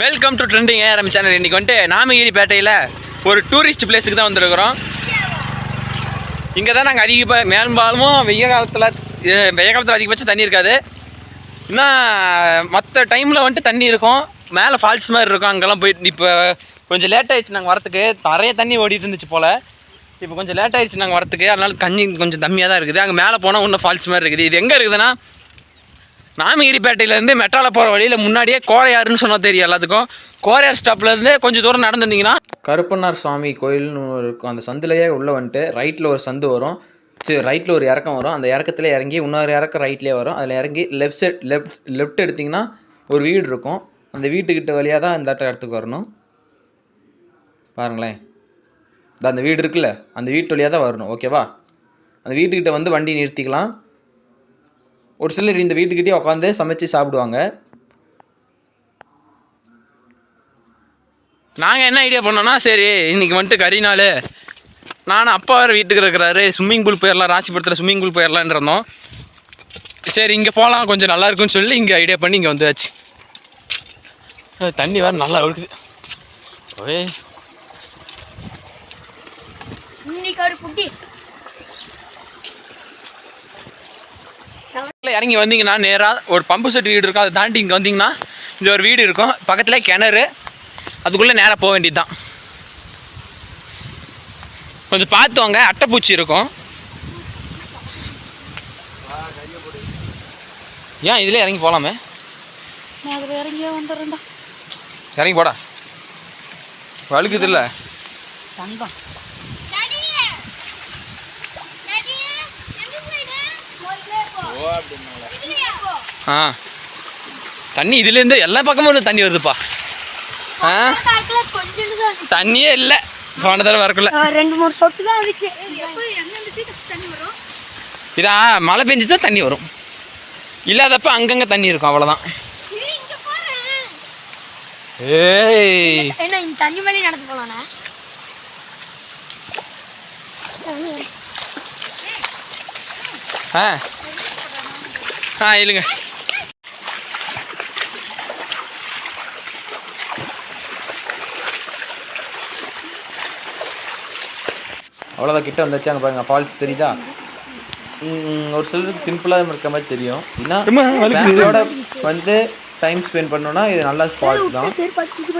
Welcome to trending ARM channel இன்றைக்கி வந்துட்டு நாமகிரிப்பேட்டையில் ஒரு டூரிஸ்ட் பிளேஸுக்கு தான் வந்திருக்கிறோம். இங்கே தான் நாங்கள் அதிக மேம்பாலும் வெய்ய காலத்தில் வெய்ய காலத்தில் அதிகபட்சம் தண்ணி இருக்காது. இன்னும் மற்ற டைமில் வந்துட்டு தண்ணி இருக்கும். மேலே ஃபால்ஸ் மாதிரி இருக்கும். அங்கெல்லாம் போயிட்டு இப்போ கொஞ்சம் லேட் ஆகிடுச்சு நாங்கள் வரத்துக்கு. நிறைய தண்ணி ஓடிட்டு இருந்துச்சு போல். இப்போ கொஞ்சம் லேட் ஆகிடுச்சு நாங்கள் வரத்துக்கு. அதனால் தண்ணி கொஞ்சம் கம்மியாக தான் இருக்குது. அங்கே மேலே போனால் இன்னும் ஃபால்ஸ் மாதிரி இருக்குது. இது எங்கே இருக்குதுன்னா நாமகிரிப்பேட்டையிலேருந்து மெட்ரால போகிற வழியில் முன்னாடியே கோரையாறுன்னு சொன்னால் தெரியும் எல்லாத்துக்கும். கோரையார் ஸ்டாப்லேருந்து கொஞ்சம் தூரம் நடந்துருந்தீங்கன்னா. கருப்பனார் சுவாமி கோயில்னு இருக்கும் அந்த சந்துலையே உள்ளே வந்துட்டு ரைட்டில் ஒரு சந்து வரும். சரி ரைட்டில் ஒரு இறக்கம் வரும். அந்த இறக்கத்துல இறங்கி இன்னொரு இறக்கம் ரைட்லேயே வரும். அதில் இறங்கி லெஃப்ட் சைட் லெஃப்ட் லெஃப்ட் எடுத்திங்கன்னா ஒரு வீடு இருக்கும். அந்த வீட்டுக்கிட்ட வழியாக தான் இந்த இடத்துக்கு வரணும். பாருங்களேன். இந்த அந்த வீடு இருக்குல்ல அந்த வீட்டு வழியாக தான் வரணும். ஓகேவா அந்த வீட்டுக்கிட்ட வந்து வண்டி நிறுத்திக்கலாம். ஒரு சிலர் இந்த வீட்டுக்கிட்டே உட்காந்து சமைச்சு சாப்பிடுவாங்க. நாங்கள் என்ன ஐடியா பண்ணோன்னா சரி இன்னைக்கு வந்துட்டு கறி நாள். நானும் அப்பா வேறு வீட்டுக்கு இருக்கிறாரு. ஸ்விம்மிங் பூல் போயிடலாம் ராசிபுரத்தில் ஸ்விம்மிங் பூல் போயிடலான்னு இருந்தோம். சரி இங்கே போகலாம் கொஞ்சம் நல்லா இருக்கும்னு சொல்லி இங்கே ஐடியா பண்ணி இங்கே வந்தாச்சு. தண்ணி வேறு நல்லா இருக்குது ஓய் இன்னைக்கு ஒரு புட்டி இறங்கி வந்தீங்கன்னா நேராக ஒரு பம்பு செட் வீடு இருக்கும் அதை தாண்டி இங்கே வந்தீங்கன்னா இந்த ஒரு வீடு இருக்கும். பக்கத்தில் கிணறு அதுக்குள்ளே நேராக போக வேண்டியது தான் கொஞ்சம் பார்த்து வாங்க அட்டைப்பூச்சி இருக்கும். ஏன் இதில் இறங்கி போகலாமே இறங்கி போடா. வழுக்குது இல்லை? தங்கம். ஆ. தண்ணி இதுலேருந்து எல்லா பக்கமும் தண்ணி வருதுப்பா. ஆ? தண்ணியே இல்லை. போன தடவை வரக்குள்ள. ரெண்டு மூணு சொட்டு தான் இருந்துச்சு இதா மழை பெஞ்சுதான் தண்ணி வரும். இல்லாதப்ப அங்கங்கே தண்ணி இருக்கும் அவ்வளோதான் ஏய். என்ன இந்த தண்ணி மேலே நடந்து போலாண்ணா? ஆ. ஆ இல்லைங்க அவ்வளோதான் கிட்ட வந்தாச்சு அங்கே பாருங்க ஃபால்ஸ் தெரியுதா? ஒரு சிலருக்கு சிம்பிளாக இருக்க மாதிரி தெரியும். ஏன்னா வந்து டைம் ஸ்பெண்ட் பண்ணோன்னா இது நல்ல ஸ்பாட் தான்.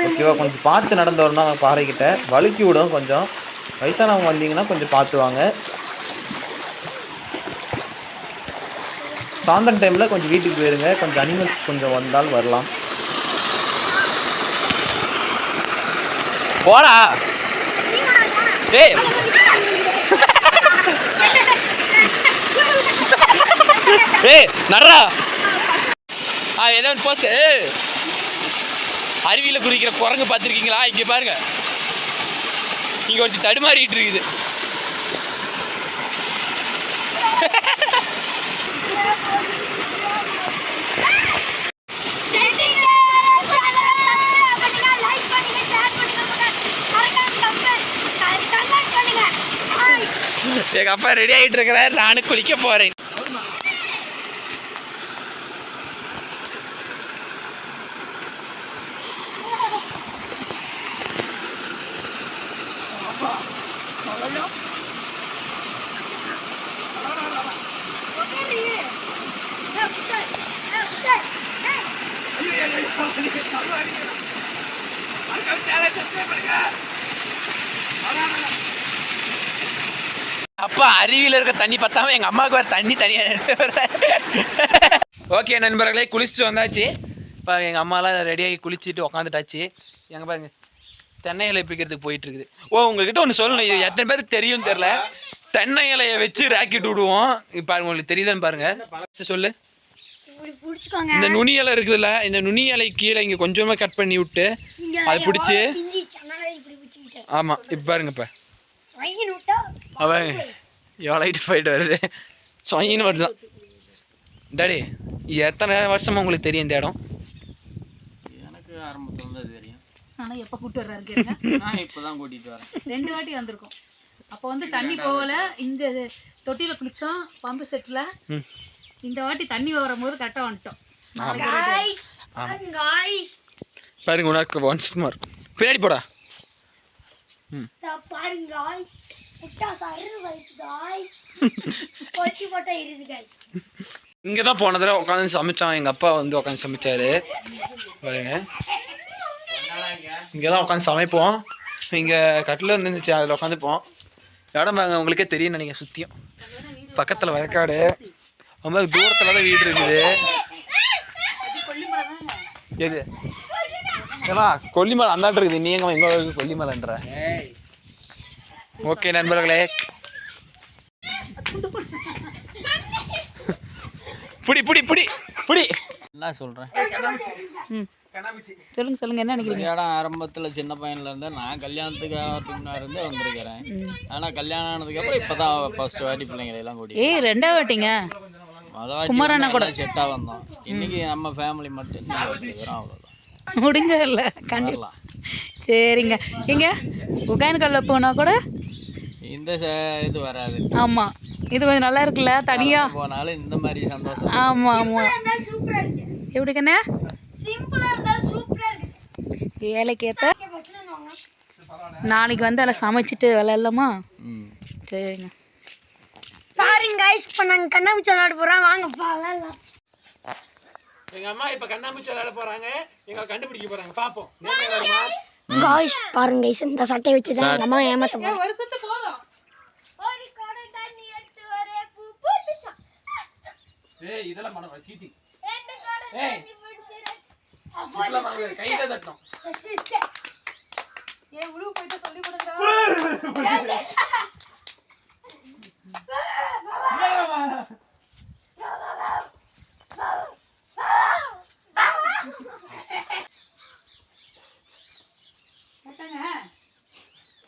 ஓகேவா கொஞ்சம் பார்த்து நடந்து வரணும் பாறைக்கிட்ட வழுக்கி விடும் கொஞ்சம். வயசானவங்க வந்தீங்கன்னா கொஞ்சம் பார்த்து சாயந்தரம் டைமில் கொஞ்சம் வீட்டுக்கு போயிருங்க. கொஞ்சம் அனிமல்ஸ் கொஞ்சம் வந்தால் வரலாம். போடா. டேய். ஏய் நடுறா. ஆ ஏதோ ஒன்று போஸ் அருவியில் குறிக்கிற குரங்கு பார்த்துருக்கீங்களா? இங்கே பாருங்க. இங்கே கொஞ்சம் தடுமாறிட்டு இருக்குது. எங்கள் அப்பா ரெடி ஆகிட்டு இருக்கிறார் நானும் குளிக்க போகிறேன் அப்பா அருவியில் இருக்க தண்ணி பத்தாம எங்கள் அம்மாவுக்கு வேறு தண்ணி தனியாக ஓகே நண்பர்களே குளிச்சுட்டு வந்தாச்சு. இப்போ எங்கள் அம்மாலாம் ரெடியாகி குளிச்சுட்டு உக்காந்துட்டாச்சு. எங்க பாருங்க தென்னை இலை பிக்கிறதுக்கு போயிட்டு இருக்குது ஓ உங்ககிட்ட ஒன்று சொல்லணும். இது எத்தனை பேருக்கு தெரியும் தெரில தென்னை இலையை வச்சு ராக்கெட் விடுவோம். இப்போ பாருங்க உங்களுக்கு தெரியுதான்னு பாருங்க. சரி, சொல்லு. இந்த நுனி இலை இருக்குதுல்ல இந்த நுனி இலை கீழே இங்கே கொஞ்சமாக கட் பண்ணி விட்டு அது பிடிச்சி. ஆமாம் இப்போ பாருங்க இப்போ. அவன் எவ்வளோ லைட் ஃபைட் வருது. சொயின்னு வருதான் டாடி இது எத்தனை வருஷமா உங்களுக்கு தெரியும் இந்த இடம்? எனக்கு ஆரம்பத்துல தான் தெரியும். ஆனா எப்ப கூட்டு வர்றாரு கேளுங்க. நான் இப்பதான் கூட்டிட்டு வரேன். ரெண்டு வாட்டி வந்திருக்கோம். அப்போ வந்து தண்ணி போகல. இந்த தொட்டியில குளிச்சோம் பம்பு செட்ல ம். இந்த வாட்டி தண்ணி வரும்போது கரெக்டாக வந்துட்டோம். பாருங்க உனக்கு ஒன்ஸ் மோர் பின்னாடி போடா. பாருங்க பொட்டி guys. இங்கே தான் போன தடவை உட்காந்து சமைச்சான். எங்கள் அப்பா வந்து உட்காந்து சமைச்சாரு. பாருங்க. இங்கே தான் உட்காந்து சமைப்போம். இங்கே கட்டில் இருந்துச்சு அதில் உட்காந்துப்போம். இடம் பாருங்க உங்களுக்கே தெரியும் நினைக்கிறேன் சுற்றியும் பக்கத்தில் வயக்காடு ரொம்ப தூரத்தில் தான் வீடு இருக்குது. எது? ஏமா கொல்லிமலை அந்தாட்டு இருக்குது. நீ எங்க எங்க கொல்லிமலைன்ற? ஓகே நண்பர்களே. புடி புடி புடி புடி. என்ன சொல்கிறேன் சொல்லுங்க சொல்லுங்க என்ன நினைக்கிறீங்க? இடம் ஆரம்பத்தில் சின்ன பையன்ல இருந்து நான் கல்யாணத்துக்கு முன்னாடி இருந்தே வந்திருக்கிறேன். ஆனால் கல்யாணம் ஆனதுக்கப்புறம் இப்போ தான் ஃபர்ஸ்ட் வாட்டி பிள்ளைங்களை எல்லாம் கூட்டி ஏய் ரெண்டாவது வாட்டிங்க? குமாரண்ணா கூட. செட்டாக வந்தோம். இன்னைக்கு நம்ம ஃபேமிலி மட்டும் அவ்வளோதான் முடிஞ்சதில்ல கண்டிப்பா. வரலாம். சரிங்க. எங்க? ஒகேனக்கல்ல போனா கூட இந்த ச- இது வராது. ஆமா. இது கொஞ்சம் நல்லா இருக்குல்ல தனியா? போனாலும் இந்த மாதிரி சந்தோஷம். ஆமா ஆமா. இருந்தாலும் சூப்பரா இருக்கு. எப்படி கண்ணே சிம்பிளா இருந்தாலும் சூப்பரா இருக்கு. வேலைக்கு ஏத்த சரி, bus ல இருந்து வாங்க. நாளைக்கு வந்து அதில் சமைச்சிட்டு விளையாடலாமா? சரிங்க. பாருங்க guys, இப்ப நாங்க கண்ணாமூச்சி விளையாட போறோம். வாங்க விளையாடலாம். எங்க அம்மா இப்ப கண்ணாமூச்சி விளையாட போறாங்க. எங்களை கண்டுபிடிக்க போறாங்க. பாப்போம். காய்ஸ் பாருங்க guys, இந்த சட்டையை வச்சு தான் எங்க அம்மா ஏமாத்த போறோம் ஒரு சுத்து போதும் ஒரு குடம் தண்ணி எடுத்து வரே பூ போட்டுச்சான் ஏய் இதெல்லாம் பண்ண சீட்டி ரெண்டு குடம் ஏய். தண்ணி பிடிச்சிரு. இதெல்லாம் பண்ண கையில தட்டணும் sister. ஏன் விழு போயிட்டு சொல்லி கொடுங்க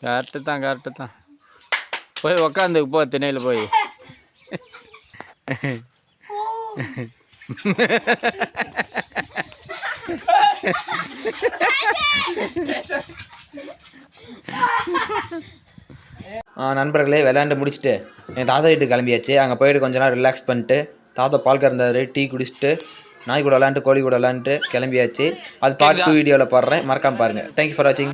கரெக்டு தான் கரெக்டு தான். போய் உக்காந்து போ திணையில் போய். நண்பர்களே விளையாண்டு முடிச்சுட்டு என் தாத்தா வீட்டுக்கு கிளம்பியாச்சு. அங்கே போயிட்டு கொஞ்ச நேரம் ரிலாக்ஸ் பண்ணிட்டு தாத்தா பால் கறந்தாரு டீ குடிச்சிட்டு நாய் கூட விளாண்டு கோழி கூட விளாண்டுட்டு கிளம்பியாச்சு. அது பார்ட் டூ வீடியோவில் போடுறேன். மறக்காம பாருங்கள் தேங்க்யூ ஃபார் வாட்சிங்